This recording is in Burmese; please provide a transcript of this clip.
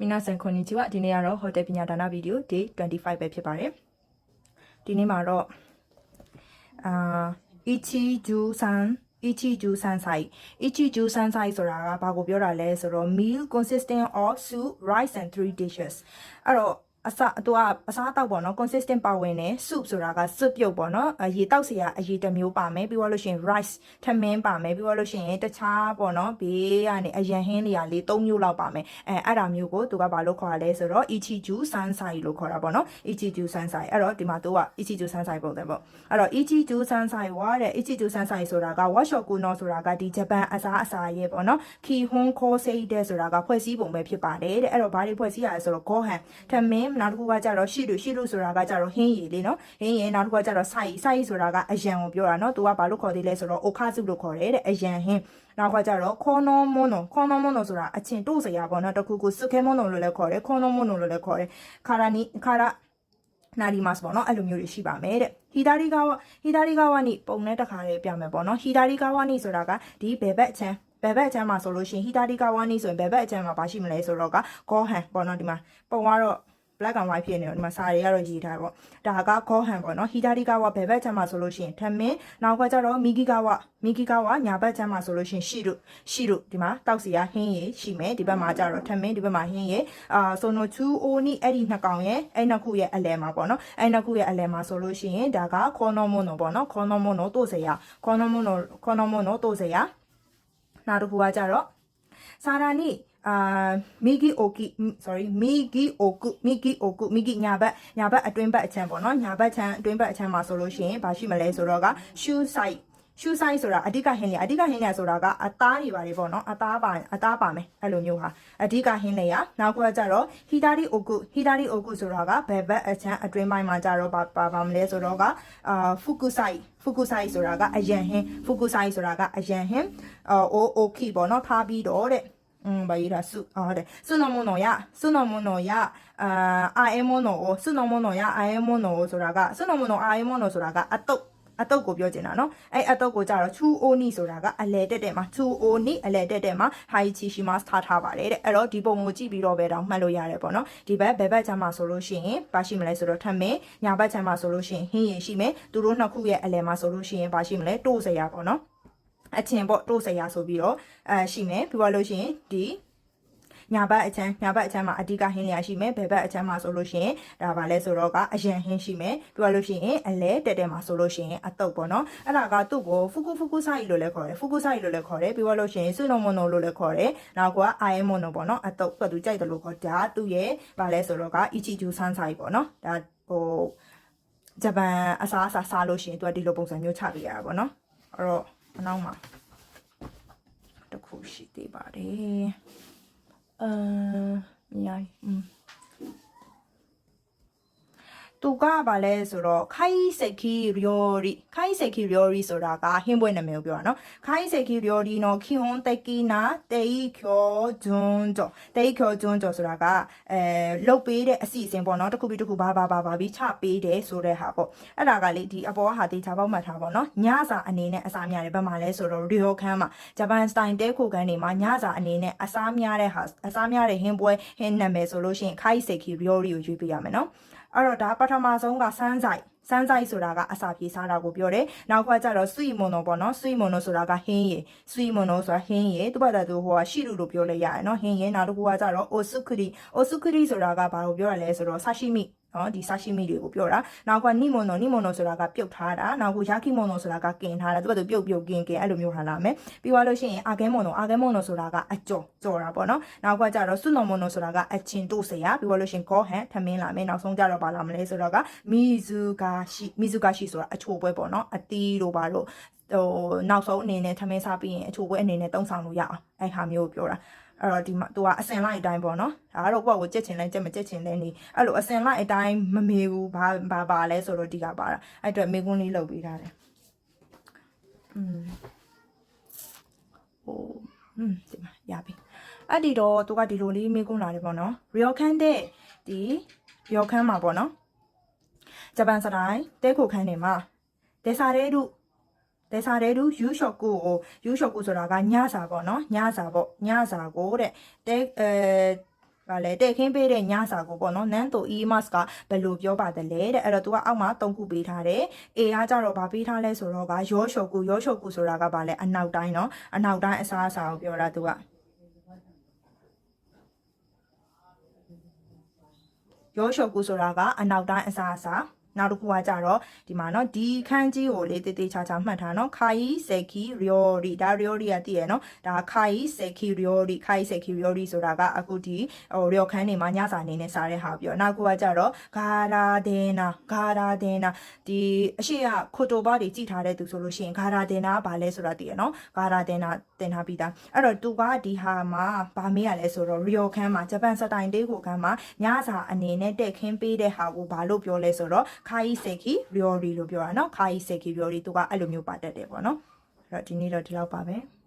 မီနာဆန်ခွန်နီချီဝဒီနေ့ကတော့ဟိုတယ်ပညာဒါနဗီဒီယို day 25ပဲဖြစ်ပါတယ်ဒီနေ့မှာတော့အာအီချီဂျူဆန်အီချီဂျူဆန်ဆိုင်အီချီဂျူဆန်ဆိုင်ဆိုတာကဘာကိုပြောတာလဲဆိုတော့ meal consisting of soup rice and three dishes အဲ့တော့ အစအတူအစားတောက်ပေါ့နော် consistent ပါဝင်တယ် soup ဆိုတာက soup ပြုတ်ပေါ့နော်အရေတောက်စရာအရေတစ်မျိုးပါမယ်ပြီးတော့လို့ရှိရင် rice ထမင်းပါမယ်ပြီးတော့လို့ရှိရင်တခြားပေါ့နော်ဘေးကနေအရန်ဟင်းတွေကလေး၃မျိုးလောက်ပါမယ်အဲအဲ့ဒါမျိုးကိုသူကဘာလို့ခေါ်ရလဲဆိုတော့ ichiju sansai လို့ခေါ်တာပေါ့နော် ichiju sansai အဲ့တော့ဒီမှာသူက ichiju sansai ပုံတယ်ပေါ့အဲ့တော့ ichiju sansai ဝါတဲ့ ichiju sansai ဆိုတာက workshop ကုနော်ဆိုတာကဒီဂျပန်အစားအစာရဲ့ပေါ့နော် ki hon ko sei တဲ့ဆိုတာကဖွဲ့စည်းပုံပဲဖြစ်ပါတယ်တဲ့အဲ့တော့ဘာတွေဖွဲ့စည်းရလဲဆိုတော့ gohan ထမင်းနောက်တစ်ခုကကြတော့ရှိလူရှိလူဆိုတာကကြတော့ဟင်းရည်လေးနော်ဟင်းရည်နောက်တစ်ခုကကြတော့စိုက်စိုက်ဆိုတာကအယံကိုပြောတာနော်သူကဘာလို့ခေါ်သေးလဲဆိုတော့ okazu လို့ခေါ်တယ်တဲ့အယံဟင်းနောက်ကကြတော့ kono mono kono mono ဆိုတာအချင်းတို့စရာပေါ့နော်တခုခု suke mono လို့လည်းခေါ်တယ် kono mono လို့လည်းခေါ်တယ်ခါရာနီခါရာနာဒီမတ်ပေါ့နော်အဲ့လိုမျိုးတွေရှိပါမယ်တဲ့ဟီဒါရီကာဝဟီဒါရီကာဝနိပုံနဲ့တခါလေးပြမယ်ပေါ့နော်ဟီဒါရီကာဝနိဆိုတာကဒီဘယ်ဘက်အချမ်းဘယ်ဘက်အချမ်းမှာဆိုလို့ရှိရင်ဟီတာဒီကာဝါနီဆိုရင်ဘယ်ဘက်အချမ်းမှာပါရှိမလဲဆိုတော့ကဂေါဟန်ပေါ့နော်ဒီမှာပုံကတော့ black and white ဖြစ်နေတော့ဒီမှာစာတွေကတော့ရေးထားပေါ့ဒါကခေါဟန်ပေါ့နော်ဟီတာဒီကာဝဘယ်ဘက်ချမ်းမှာဆိုလို့ရှိရင်ထမင်းနောက်ကကျတော့မီဂီကာဝမီဂီကာဝညာဘက်ချမ်းမှာဆိုလို့ရှိရင်ရှိတို့ရှိတို့ဒီမှာတောက်စီရဟင်းရည်ရှိမယ်ဒီဘက်မှာကျတော့ထမင်းဒီဘက်မှာဟင်းရည်အာဆိုနိုချူအိုနီအဲ့ဒီနှစ်ကောင်ရဲ့အဲ့နှစ်ခုရဲ့အလဲမှာပေါ့နော်အဲ့နှစ်ခုရဲ့အလဲမှာဆိုလို့ရှိရင်ဒါကခေါနိုမွန်နိုပေါ့နော်ခေါနိုမွန်နိုတို့စရာခေါနိုမွန်နိုခေါနိုမွန်နိုတို့စရာနောက်တစ်ခုကကျတော့စာရာနီ အာမီဂီအိုကီ sorry မီဂီအိုကုမီဂီအိုကုမီဂီညာဘက်ညာဘက်အတွင်းဘက်အချမ်းပေါ့နော်ညာဘက်ချမ်းအတွင်းဘက်အချမ်းမှာဆိုလို့ရှိရင်ဘာရှိမလဲဆိုတော့က shoe side ရှူဆိုင်ဆိုတာအဓိကဟင်းလေအဓိကဟင်းလေဆိုတာကအသားတွေပါတယ်ပေါ့နော်အသားပါအသားပါမယ်အဲ့လိုမျိုးဟာအဓိကဟင်းလေရနောက်ကကျတော့ဟီတာရီအိုကုဟီတာရီအိုကုဆိုတာကဘယ်ဘက်အချမ်းအတွင်းပိုင်းမှာကျတော့ပါပါပါမလဲဆိုတော့ကအာဖူကုဆိုင်ဖူကုဆိုင်ဆိုတာကအယံဟင်းဖူကုဆိုင်ဆိုတာကအယံဟင်းအိုအိုခီပေါ့နော်ထားပြီးတော့တဲ့ อืมဘာရေးတာစုဟုတ်တယ်စုနမွန်တော်ရစုနမွန်တော်ရအာအာအမွန်တော်စုနမွန်တော်ရအာအမွန်တော်ဆိုတာကစုနမွန်တော်အာအမွန်တော်ဆိုတာကအတုတ်အတုတ်ကိုပြောချင်တာเนาะအဲ့အတုတ်ကိုကြတော့ချူအိုနီဆိုတာကအလဲတက်တက်မှာချူအိုနီအလဲတက်တက်မှာဟိုင်ချီရှိမတ်ထားထားပါတယ်တဲ့အဲ့တော့ဒီပုံကိုကြည့်ပြီးတော့ပဲတော့မှတ်လို့ရတယ်ပေါ့နော်ဒီဘက်ဘယ်ဘက်ချမ်းမှာဆိုလို့ရှိရင်ပါရှိမလဲဆိုတော့ထမင်းညာဘက်ချမ်းမှာဆိုလို့ရှိရင်ဟင်းရင်ရှိမယ်သူတို့နှစ်ခုရဲ့အလဲမှာဆိုလို့ရှိရင်ပါရှိမလဲတိုးစရာပေါ့နော် အချင်းပေါ့တိုးစရာဆိုပြီးတော့အဲရှိမယ်ပြီးတော့လို့ရှိရင်ဒီညာဘက်အချမ်းညာဘက်အချမ်းမှာအဓိကဟင်းလျာရှိမယ်ဘယ်ဘက်အချမ်းမှာဆိုလို့ရှိရင်ဒါပါလဲဆိုတော့ကအရန်ဟင်းရှိမယ်ပြီးတော့လို့ရှိရင်အလဲတက်တက်မှာဆိုလို့ရှိရင်အတုပ်ပေါ့နော်အဲ့ဒါကသူ့ကိုဖူကူဖူကူဆိုင်လို့လည်းခေါ်တယ်ဖူကူဆိုင်လို့လည်းခေါ်တယ်ပြီးတော့လို့ရှိရင်ဆွနိုမွန်နိုလို့လည်းခေါ်တယ်နောက်ကအိုင်မွန်နိုပေါ့နော်အတုပ်သူကြိုက်တယ်လို့ခေါ်ဒါသူ့ရဲ့ပါလဲဆိုတော့ကအီချီဂျူဆန်ဆိုင်ပေါ့နော်ဒါဟိုဂျပန်အစားအစာစားလို့ရှိရင်သူကဒီလိုပုံစံမျိုးချပေးရတာပေါ့နော်အဲ့တော့ အနောက်မှာတစ်ခုရှိသေးပါတယ်အမ်မြိုင်อืม သူကဗာလဲဆိုတော့ခိုင်စက်ခီရီယိုရီခိုင်စက်ခီရီယိုရီဆိုတာကဟင်းပွဲနာမည်ကိုပြောတာနော်ခိုင်စက်ခီရီယိုရီနော်ခီဟွန်တက်ကီနာတေဤကျော်ဂျွန်းကျော်တေဤကျော်ဂျွန်းကျော်ဆိုတာကအဲလုတ်ပေးတဲ့အစီအစဉ်ပေါ့နော်တစ်ခုပြီးတစ်ခုဘာဘာဘာဘာပြီးချပေးတယ်ဆိုတဲ့ဟာပေါ့အဲ့ဒါကလေဒီအပေါ်ဟာတေချာပေါက်မှတ်ထားပေါ့နော်ညစာအနေနဲ့အစားများတယ်ဘက်မှာလဲဆိုတော့ရီယိုခန်းမှာဂျပန်စတိုင်တဲခိုခန်းတွေမှာညစာအနေနဲ့အစားများတဲ့ဟာအစားများတဲ့ဟင်းပွဲဟင်းနာမည်ဆိုလို့ရှိရင်ခိုင်စက်ခီရီယိုရီကိုရွေးပေးရမယ်နော် အဲ့တော့ဒါပထမဆုံးကစမ်းဆိုင်စမ်းဆိုင်ဆိုတာကအစာပြေစားတာကိုပြောတယ်။နောက်ကကျတော့ဆွီမွန်နိုပေါ့နော်။ဆွီမွန်နိုဆိုတာကဟင်းရည်။ဆွီမွန်နိုဆိုတာဟင်းရည်။သူ့ဘာသာသူဟိုကရှိလူလို့ပြောလိုက်ရတယ်နော်။ဟင်းရည်နောက်တစ်ခုကကျတော့အိုဆုခရီ။အိုဆုခရီဆိုတာကဘာကိုပြောရလဲဆိုတော့ဆာရှိမိ နော်ဒီဆာရှိမီတွေကိုပြောတာနောက်ကနိမွန်နိုနိမွန်နိုဆိုတာကပြုတ်ထားတာနောက်ကယာခိမွန်နိုဆိုတာကကင်ထားတာသူကသူပြုတ်ပြုတ်ကင်ကင်အဲ့လိုမျိုးဟာလာမယ်ပြီးသွားလို့ရှိရင်အာဂဲမွန်နိုအာဂဲမွန်နိုဆိုတာကအကျော်ကျော်တာပေါ့နော်နောက်ကကြတော့စွနော်မွန်နိုဆိုတာကအချင်းတို့စရာပြီးသွားလို့ရှိရင်ဂေါဟန်ထမင်းလာမယ်နောက်ဆုံးကြတော့ပါလာမလဲဆိုတော့ကမီဇူဂါရှိမီဇူဂါရှိဆိုတာအချိုပွဲပေါ့နော်အတီးတို့ပါတော့ဟိုနောက်ဆုံးအနေနဲ့ထမင်းစားပြီးရင်အချိုပွဲအနေနဲ့တုံးဆောင်လို့ရအောင်အဲ့ဟာမျိုးကိုပြောတာ အဲ့တော့ဒီမှာသူကအစင်လိုက်အတိုင်းပေါ့နော်ဒါကတော့ကိုယ့်ကိုကြက်ချင်လဲကြက်မကြက်ချင်လဲနေအဲ့လိုအစင်လိုက်အတိုင်းမမေဘူးဘာဘာပါလဲဆိုတော့ဒီကပါတာအဲ့အတွက်မေကွန်းလေးလုပ်ပေးထားတယ်อืมဟိုอืมဒီမှာရပြီအဲ့ဒီတော့သူကဒီလိုလေးမေကွန်းလာတယ်ပေါ့နော် real can တဲ့ဒီ real can မှာပေါ့နော်ဂျပန်စတိုင်းတဲခိုခန်းနေမှာဒေစာရဲတို့ ဒေစာရဲတို့ယူရှော့ကိုကိုယူရှော့ကိုဆိုတာကညစာပေါ့နော်ညစာပေါ့ညစာကိုတဲ့တဲအဲဗာလဲတဲ့ခင်းပေးတဲ့ညစာကိုပေါ့နော်နန်းတို EMAS ကဘယ်လိုပြောပါတယ်လဲတဲ့အဲ့တော့ तू ကအောက်မှာ၃ခုပေးထားတယ် A ကကြတော့ဗာပေးထားလဲဆိုတော့ကရောရှုပ်ကူရောရှုပ်ကူဆိုတာကဗာလဲအနောက်တိုင်းနော်အနောက်တိုင်းအစားအစာကိုပြောတာ तू ကရောရှုပ်ကူဆိုတာကအနောက်တိုင်းအစားအစာ နောက်တစ်ခုကကြတော့ဒီမှာเนาะဒီခန်းကြီးကိုလေတေးသေးချာချာမှတ်ထားเนาะခိုင်စေကီရီယိုရီဒါရီယိုရီကတည်ရเนาะဒါခိုင်စေကီရီယိုရီခိုင်စေကီရီယိုရီဆိုတာကအခုဒီဟိုရီယိုခန်းနေမှာညစာနေနဲ့စားတဲ့ဟာပြောနောက်တစ်ခုကကြတော့ဂါရာဒင်နာဂါရာဒင်နာဒီအရှိကခိုတိုဘာတွေကြည်ထားတဲ့သူဆိုလို့ရှိရင်ဂါရာဒင်နာကဘာလဲဆိုတာတည်ရเนาะဂါရာဒင်နာတင်ထားပြီးသားအဲ့တော့သူကဒီဟာမှာဗာမေးရလဲဆိုတော့ရီယိုခန်းမှာဂျပန်စတိုင်တေးကိုခန်းမှာညစာအနေနဲ့တက်ခင်းပေးတဲ့ဟာကိုဘာလို့ပြောလဲဆိုတော့ ခါယီစေကီရီယိုရီလို့ပြောတာနော်ခါယီစေကီရီယိုရီသူကအဲ့လိုမျိုးပါတတ်တယ်ပေါ့နော်အဲ့တော့ဒီနေ့တော့ဒီလောက်ပါပဲ။